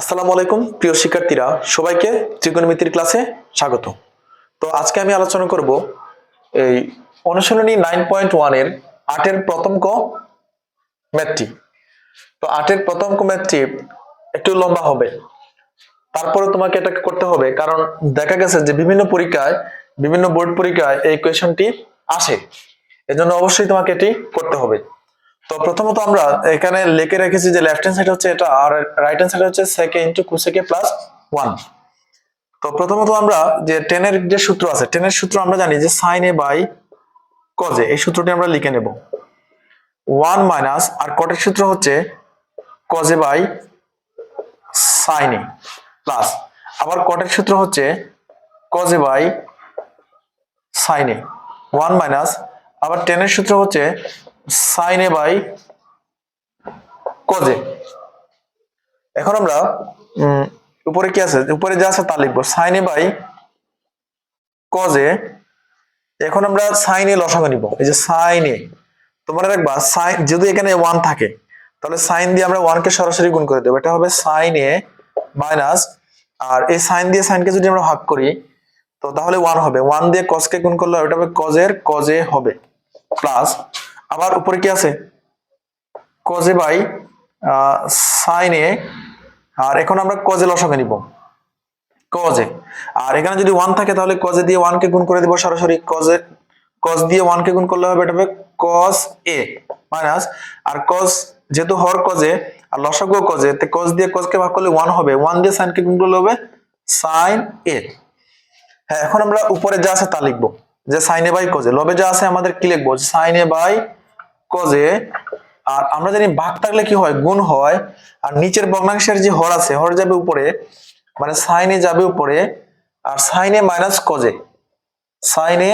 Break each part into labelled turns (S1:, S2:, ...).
S1: আসসালামু আলাইকুম, প্রিয় শিক্ষার্থীরা। সবাইকে ত্রিকোণমিতির ক্লাসে স্বাগত। তো আজকে আমি আলোচনা করব এই অনুশীলনী নাইন পয়েন্ট ওয়ানের আটের প্রথম ক ম্যাথটি তো আটের প্রথম ক ম্যাথটি একটু লম্বা হবে। তারপরে তোমাকে এটা করতে হবে, কারণ দেখা গেছে যে বিভিন্ন পরীক্ষায়, বিভিন্ন বোর্ড পরীক্ষায় এই কোয়েশনটি আসে। এজন্য অবশ্যই তোমাকে এটি করতে হবে। তো প্রথমত আমরা এখানে লিখে রেখেছি যে লেফট হ্যান্ড সাইড হচ্ছে এটা, আর রাইট হ্যান্ড সাইড হচ্ছে সেকে ইন্টু কুসেকে প্লাস ওয়ান তো প্রথমত আমরা যে টেনের যে সূত্র আছে, টেনের সূত্র আমরা জানি যে সাইন বাই কজে এই সূত্রটি আমরা লিখে নেব। ওয়ান মাইনাস আর কটের সূত্র হচ্ছে কজে বাই সাইন প্লাস আবার কটের সূত্র হচ্ছে cos A by sine one minus আবার টেনের সূত্র হচ্ছে সাইন এ বাই কজে এখন আমরা উপরে কি আছে? উপরে যা আছে তা লিখব। সাইন এ বাই কজে এখন আমরা সাইন এ লসাগু নিব। এই যে সাইন এ তোমরা রাখবা সাইন যদি এখানে ওয়ান থাকে, তাহলে সাইন দিয়ে আমরা ওয়ান কে সরাসরি গুণ করে দেবো। এটা হবে সাইন এ মাইনাস আর এই সাইন দিয়ে সাইনকে যদি আমরা ভাগ করি, তো তাহলে ওয়ান হবে। ওয়ান দিয়ে কসকে গুণ করলে ওটা হবে কজের কজে হবে। প্লাস আবার উপরে কি আছে? কজে বাই সাইন আর এখন আমরা কজে লসাগু নিব। কজে। আর এখানে যদি ওয়ান থাকে তাহলে কজে দিয়ে ওয়ান কে গুণ করে দিব সরাসরি। কজে কজ দিয়ে ওয়ান কে গুণ করলে হবে এটা হবে কস এ মাইনাস আর কজ যেহেতু হর কজে, আর লসাগু কজে, তে কজ দিয়ে কজকে ভাগ করলে ওয়ান হবে। ওয়ান দিয়ে সাইন কে গুণ করলে হবে সাইন এ হ্যাঁ এখন আমরা উপরে যা আছে তা লিখব। যে সাইনে বাই কজে লবে যা আছে আমাদের কি লিখব? সাইনে বাই কজে আর আমরা জানি ভাগ থাকলে কি হয়? গুণ হয়। আর নিচের ভগ্নাংশের যে হর আছে, হর যাবে উপরে মানে সাইনে যাবে উপরে, আর সাইনে মাইনাস কজে সাইনে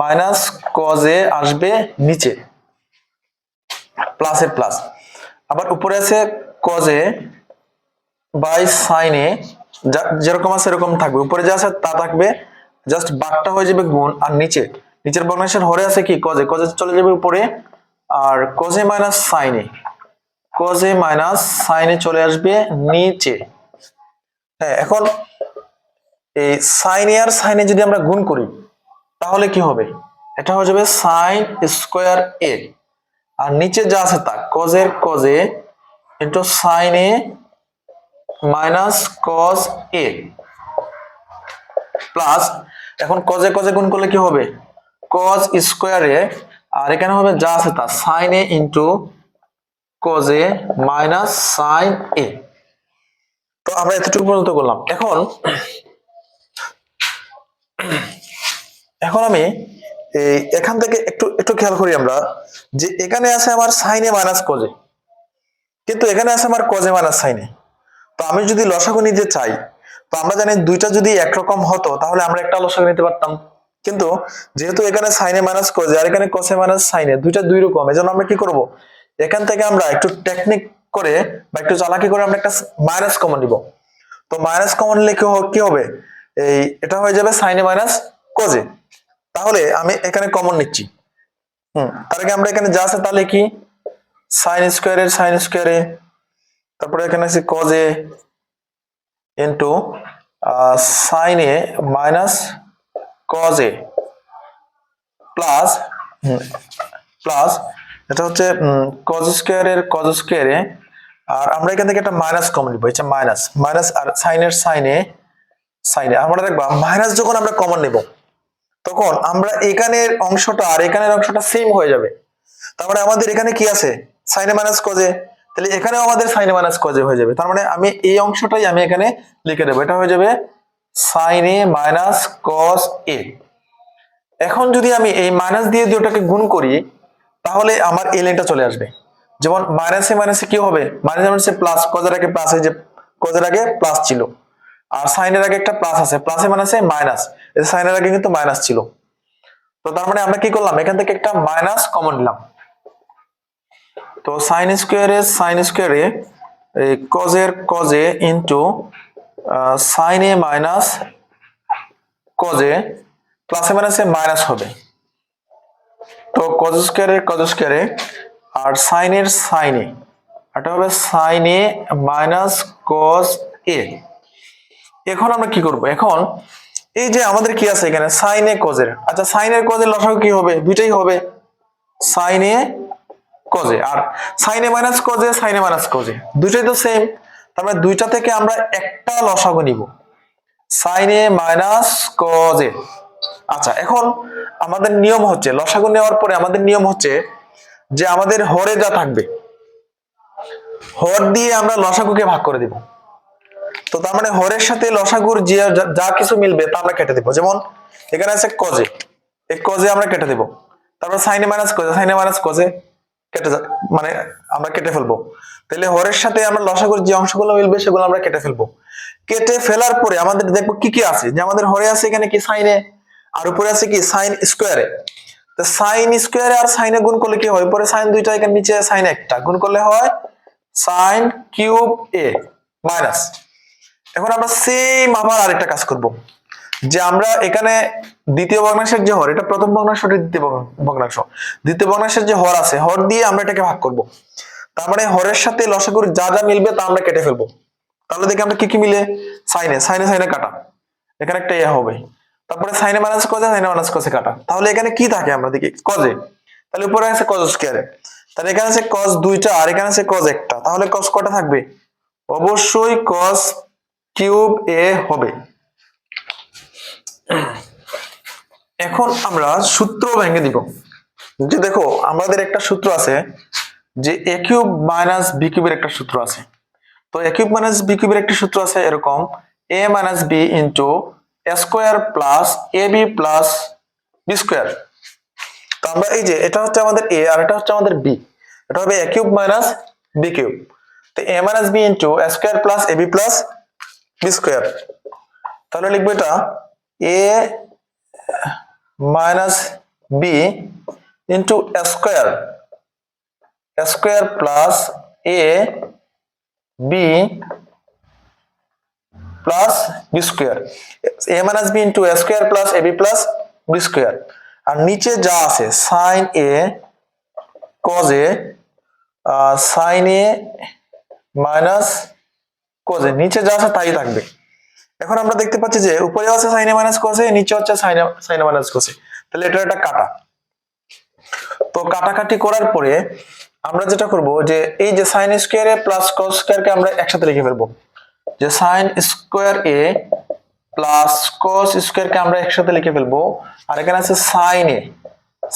S1: মাইনাস কজে আসবে নিচে। প্লাসের প্লাস আবার উপরে আছে কজে বাই সাইনে যেরকম আছে এরকম থাকবে। উপরে যা আছে তা থাকবে জাস্ট বাঘটা হয়ে যাবে গুণ, আর নিচে। নিচের ভগ্নাংশের হরে আছে কি? কজে কজে চলে যাবে উপরে আর কজে মাইনাস সাইনে কজে মাইনাস সাইনে চলে আসবে নিচে। হ্যাঁ এখন এই সাইনে আর সাইনে যদি আমরা গুণ করি, তাহলে কি হবে? এটা হয়ে যাবে সাইন স্কোয়ার এ আর নিচে যা আছে তা কজের cos A into sine A minus cos A plus এখন কজে কজে গুণ করলে কি হবে? কজ স্কোয়ারে আর এখানে হবে যা আছে তা sine A into cos A minus sine A তো আমরা এতটুকু পর্যন্ত করলাম। এখন এখন আমি এই এখান থেকে একটু একটু খেয়াল করি আমরা যে এখানে আছে আমার সাইনে মাইনাস কজে কিন্তু এখানে আছে আমার কজে মাইনাস সাইনে তো আমি যদি লসাগু নিতে চাই, তো আমরা জানি দুইটা যদি একরকম হতো, তাহলে আমরা একটা লসাগু নিতে পারতাম। কিন্তু যেহেতু এখানে সাইনে মাইনাস কজে আর এখানে কসে মাইনাস সাইনে দুইটা দুই রকম, এজন্য আমরা কি করব? এখান থেকে আমরা একটু টেকনিক করে বা একটু চালাকি করে আমরা একটা মাইনাস কমন নিব। তো মাইনাস কমন নিলে কি হবে? এই, এটা হয়ে যাবে সাইনে মাইনাস কজে তাহলে আমি এখানে কমন নিচ্ছি। হুম, তার আগে আমরা এখানে যা আছে তাহলে কি সাইন স্কোয়ারের সাইন স্কোয়ারে তারপরে এখানে আছে cos A into sine A minus cos A plus plus এটা হচ্ছে কজ স্কোয়ারের কজ স্কোয়ারে আর আমরা এখান থেকে একটা মাইনাস কমন নিব এটা মাইনাস মাইনাস আর সাইনের সাইনে সাইনে আমরা দেখবা মাইনাস যখন আমরা কমন নেব তখন আমরা এখানের অংশটা আর এখানের অংশটা সেম হয়ে যাবে। তার মানে আমাদের এখানে কি আছে? সাইনে মাইনাস কজে তাহলে এখানেও আমাদের সাইনে মাইনাস কজে হয়ে যাবে। তার মানে আমি এই অংশটাই আমি এখানে লিখে দেবো এটা হয়ে যাবে সাইনে মাইনাস কস এ এখন যদি আমি এই মাইনাস দিয়ে ওটাকে গুণ করি, তাহলে আমার এই লাইনটা চলে আসবে। যেমন মাইনাসে মাইনাসে কি হবে? মাইনাসে মাইনাসে প্লাস কজের আগে প্লাস এই যে কজের আগে প্লাস ছিল। আর সাইনের আগে একটা প্লাস আছে প্লাসে মাইনাসে মাইনাস সাইনের আগে কিন্তু মাইনাস ছিল। তো তার মানে আমরা কি করলাম? এখান থেকে একটা মাইনাস কমন নিলাম। তো sign square A sine square A কজের cos A into sine A minus cos A প্লাসে মাইনাসে মাইনাস হবে। তো কজ স্কোয়ারের কজ স্কোয়ারে আর সাইনের সাইনে এটা হবে সাইন এ মাইনাস কস এ এখন আমরা কি করব? এখন এই যে আমাদের কি আছে এখানে? সাইন এ কজের আচ্ছা সাইন এর কজের লসাগু কি হবে? দুইটাই হবে। Sign A cos A R sine A minus cos A sine A minus cos A দুইটাই তো সেম তার মানে দুইটা থেকে আমরা একটা লসাগু নিব। সাইন এ মাইনাস কজে আচ্ছা এখন আমাদের নিয়ম হচ্ছে, লসাগু নেওয়ার পরে আমাদের নিয়ম হচ্ছে যে আমাদের হরে যা থাকবে, হর দিয়ে আমরা লসাগুকে ভাগ করে দিব। তো তার মানে হরের সাথে লসাগুর যে যা- কিছু মিলবে তা আমরা কেটে দিব। যেমন এখানে আছে কজে এই কজে আমরা কেটে দিব। তারপর সাইনে মাইনাস কজে সাইনে মাইনাস কজে কেটে মানে আমরা কেটে ফেলব। তাহলে হরের সাথে আমরা লসাগুর যে অংশগুলো মিলবে সেগুলো আমরা কেটে ফেলব। কেটে ফেলার পরে আমাদের দেখব কি কি আছে? যে আমাদের হরে আছে এখানে কি সাইনে? আর উপরে আছে কি? সাইন স্কোয়ারে। সাইন স্কোয়ারে আর সাইনে গুণ করলে কি হয়? উপরে সাইন দুইটা, এখানে নিচে সাইন একটা। গুণ করলে হয় সাইন কিউব এ মাইনাস। এখন আমরা সেম আবার আরেকটা কাজ করব। যে আমরা এখানে দ্বিতীয় ভগ্নাংশের যে হর, এটা প্রথম ভগ্নাংশ দ্বিতীয় ভগ্ন- ভগ্নাংশ। দ্বিতীয় ভগ্নাংশের যে হর আছে, হর দিয়ে আমরা এটাকে ভাগ করব। তার মানে হরের সাথে লসাগুর যা যা মিলবে তা আমরা কেটে ফেলব। তাহলে দেখি আমরা কি কি মিলে? সাইনে সাইনে সাইনে কাটা। এখানে একটা ইয়ে হবে। তারপরে সাইনে মাইনাস কজে সাইনে মাইনাস কজে কাটা। তাহলে এখানে কি থাকে আমরা দেখি? কজে তাহলে উপরে আছে কজ স্কয়ারে তাহলে এখানে আছে কজ দুইটা, আর এখানে আছে কজ একটা। তাহলে কজ কটা থাকবে? অবশ্যই কজ কিউব এ হবে। এখন আমরা সূত্র ভেঙে দিব। যে দেখো, আমাদের একটা সূত্র আছে যে এ কিউব মাইনাস বি কিউবের একটা সূত্র আছে। তো এ কিউব মাইনাস বি কিউবের একটা সূত্র আছে এরকম A minus B into square plus A B plus B square তো আমরা এই যে, এটা হচ্ছে আমাদের এ আর এটা হচ্ছে আমাদের বি এটা হবে A cube minus B cube. তো A minus B into square plus A B plus B square তাহলে লিখব এটা A minus B into square square plus A B plus B square A minus B into square plus A B plus B square আর নিচে যা আছে sine A cos A sine A minus cos A নিচে যা আছে তাই থাকবে। এখন আমরা দেখতে পাচ্ছি যে উপরে আছে সাইনে মাইনাস কজে নিচে হচ্ছে সাইনে সাইনে মাইনাস কজে তাহলে এটা একটা কাটা। তো কাটাকাটি করার পরে আমরা যেটা করব যে এই যে sine square A plus cos স্কোয়ারকে আমরা একসাথে লিখে ফেলব। যে sine square A plus cos স্কোয়ারকে আমরা একসাথে লিখে ফেলব। আর এখানে আছে sine A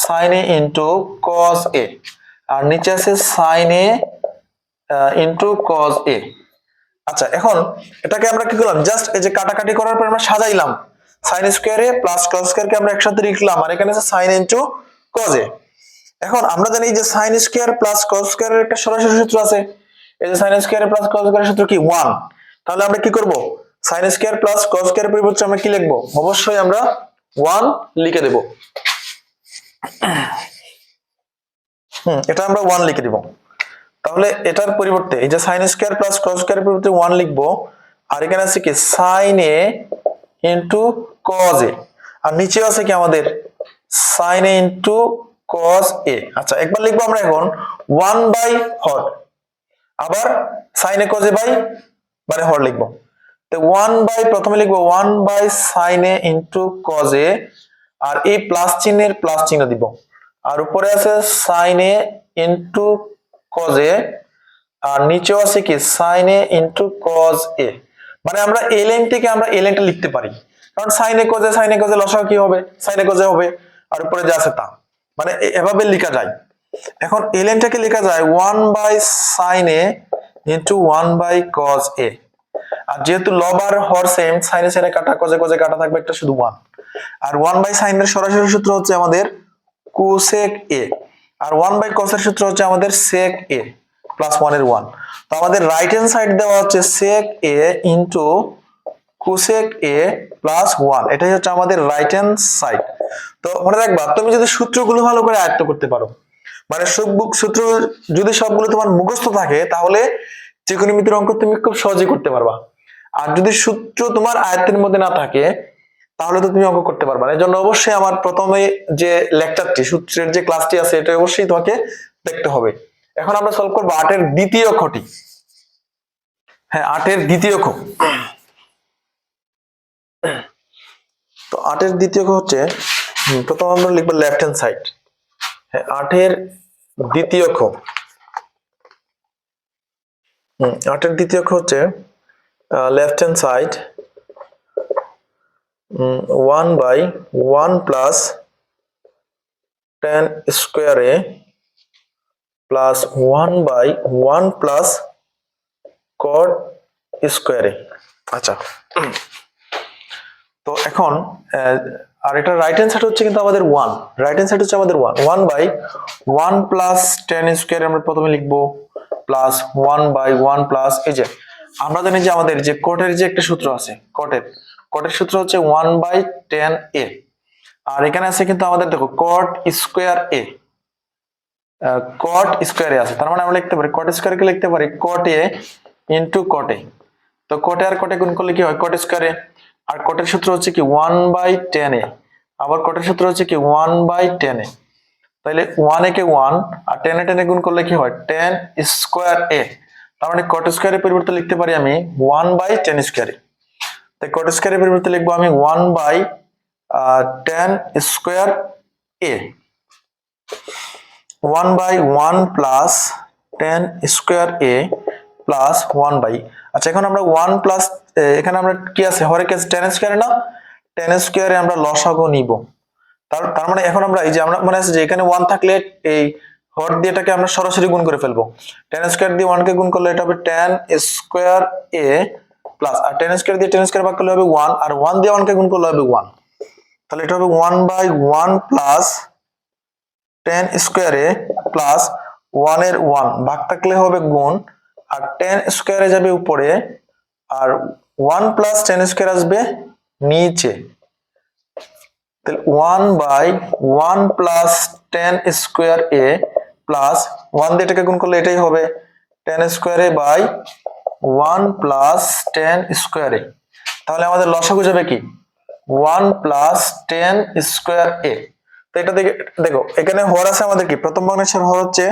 S1: sine A into cos A আর নিচে আছে সাইন এ ইন্টু কস এ আচ্ছা এখন এটাকে আমরা কি করলাম? জাস্ট এই যে কাটাকাটি করার পর আমরা সাজাইলাম। সাইন স্কোয়ারে প্লাস কস স্কোয়ারকে আমরা একসাথে লিখলাম, আর এখানে আছে সাইন ইন্টু কজ এখন আমরা জানি যে সাইন স্কোয়ার প্লাস কস স্কোয়ারের একটা সরাসরি সূত্র আছে। এই যে সাইন স্কোয়ার প্লাস কস স্কোয়ারের সূত্র কি? ওয়ান তাহলে আমরা কি করব? সাইন স্কোয়ার প্লাস কস স্কোয়ারের পরিবর্তে আমরা কি লিখব? অবশ্যই আমরা ওয়ান লিখে দেব। হুম, এটা আমরা ওয়ান লিখে দিব। তাহলে এটার পরিবর্তে এই যে সাইন স্কোয়ার প্লাস কস স্কোয়ারের পরিবর্তে ওয়ান লিখব, আর এখানে আছে কি? Sine A into cos A আর নিচে আছে কি আমাদের? সাইন এ ইন্টু কস এ আচ্ছা একবার লিখব আমরা এখন ওয়ান বাই হর। আবার sine A cos A by মানে হর লিখব। তো ওয়ান বাই প্রথমে লিখব one by sine A into cos A আর এই প্লাস চিহ্নের প্লাস চিহ্ন দিব। আর উপরে আছে sine A into cos A আর নিচেও আছে কি? Sine A into cos A মানে আমরা এই লাইন থেকে আমরা এই লাইনটা লিখতে পারি। কারণ সাইন এ কজে সাইন এ কজে লসাগু কি হবে? সাইন এ কজে হবে। আর উপরে যা আছে তা। মানে এভাবে লেখা যায়। এখন এই লাইনটাকে লেখা যায় one by sine A into one by cos A আর যেহেতু লব আর হর সেম সাইনে সাইনে কাটা কজে কজে কাটা থাকবে একটা শুধু ওয়ান আর ওয়ান বাই সাইনের সরাসরি সূত্র হচ্ছে আমাদের কোসেক এ আর ওয়ান বাই কসের সূত্র হচ্ছে আমাদের সেক এ প্লাস ওয়ানের ওয়ান তো আমাদের রাইট হ্যান্ড সাইড দেওয়া হচ্ছে sec A into cosec A plus one এটাই হচ্ছে আমাদের রাইট হ্যান্ড সাইড তো মনে রাখবা, তুমি যদি সূত্রগুলো ভালো করে আয়ত্ত করতে পারো মানে সব বুক সূত্র যদি সবগুলো তোমার মুখস্থ থাকে, তাহলে ত্রিকোণমিতির অঙ্ক তুমি খুব সহজেই করতে পারবা। আর যদি সূত্র তোমার আয়ত্তের মধ্যে না থাকে তাহলে তো তুমি অঙ্ক করতে পারবা না। জন্য অবশ্যই আমার প্রথমে যে লেকচারটি সূত্রের যে ক্লাসটি আছে, এটা অবশ্যই তোমাকে দেখতে হবে। এখন আমরা সলভ করব আটের দ্বিতীয় ক্ষটি হ্যাঁ আটের দ্বিতীয় খ। তো আটের দ্বিতীয় খ হচ্ছে প্রথম আমরা লিখব লেফট হ্যান্ড সাইড হ্যাঁ আটের দ্বিতীয় খ। আটের দ্বিতীয় খ হচ্ছে left hand side one by one plus tan square plus one by one plus cot square A আচ্ছা। তো এখন আর এটা রাইট হ্যান্ড সাইড হচ্ছে কিন্তু আমাদের ওয়ান রাইট হ্যান্ড সাইড হচ্ছে আমাদের one one by one plus tan square আমরা প্রথমে লিখব plus one by one plus এই যে, আমরা জানি যে আমাদের যে কটের যে একটা সূত্র আছে কটের কটের সূত্র হচ্ছে ওয়ান বাই টেন এ আর এখানে আছে কিন্তু আমাদের দেখো কট স্কোয়ার এ কট স্কোয়ারে আছে। তার মানে আমরা লিখতে পারি কট স্কোয়ারকে লিখতে পারি কট এ ইন্টু কটে তো কটে আর কটে গুণ করলে কি হয়? কট স্কোয়ারে আর কটের সূত্র হচ্ছে কি ওয়ান বাই টেন এ আবার কটের সূত্র হচ্ছে কি ওয়ান বাই টেন এ তাহলে ওয়ান একে ওয়ান আর টেন এ টেনে গুণ করলে কি হয়? টেন স্কোয়ার এ তার মানে কট স্কোয়ারের পরিবর্তে লিখতে পারি আমি ওয়ান বাই টেন স্কোয়ারে তাই কট স্কোয়ারের পরিবর্তে লিখব আমি one by tan square A one by one plus tan square A plus one by আচ্ছা এখন আমরা ওয়ান প্লাস এখানে আমরা কি আছে? হরে কেস টেন স্কোয়ারে না? টেন স্কোয়ারে আমরা লসাগু নিব। তার তার মানে এখন আমরা এই যে আমরা মনে আছে যে এখানে ওয়ান থাকলে এই হর দিয়ে এটাকে আমরা সরাসরি গুণ করে ফেলব। টেন স্কোয়ার দিয়ে ওয়ানকে গুণ করলে এটা হবে টেন স্কোয়ার এ প্লাস আর টেন স্কোয়ার দিয়ে টেন স্কোয়ার ভাগ করলে হবে ওয়ান আর ওয়ান দিয়ে ওয়ানকে গুণ করলে হবে ওয়ান তাহলে এটা হবে one by one plus tan square A plus ওয়ানের ওয়ান ভাগ থাকলে হবে গুণ, আর টেন স্কোয়ারে যাবে উপরে, আর ওয়ান প্লাস টেন স্কোয়ার আসবে নিচে। তাহলে one by one plus tan square A plus one দিয়ে এটাকে গুণ করলে এটাই হবে tan square A by one plus tan square A. তাহলে আমাদের লসাগু যাবে কি? One plus tan square A. তো এটা দেখে দেখো, এখানে হর আছে আমাদের কি? প্রথম ভগ্নাংশের হর হচ্ছে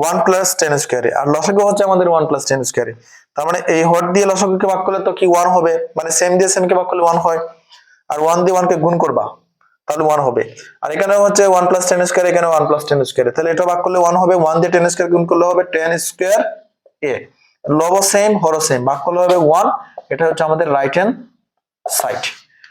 S1: ওয়ান প্লাস টেন স্কোয়ারে। আর লসাগু হচ্ছে আমাদের ওয়ান প্লাস টেন স্কোয়ারে। তার মানে এই হর দিয়ে লসাগুকে ভাগ করলে তো কি ওয়ান হবে? মানে সেম দিয়ে সেম কে ভাগ করলে ওয়ান হয়। আর ওয়ান দিয়ে ওয়ান কে গুণ করবা, তাহলে ওয়ান হবে। আর এখানে হচ্ছে ওয়ান প্লাস টেন স্কোয়ার এখানে ওয়ান প্লাস টেন স্কোয়ার। তাহলে এটা ভাগ করলে ওয়ান হবে, ওয়ান দিয়ে টেন স্কোয়ার গুণ করলে হবে টেন স্কোয়ার এ। লব সেম হর সেম বাক্য হবে ওয়ান এটা হচ্ছে আমাদের রাইট হ্যান্ড সাইড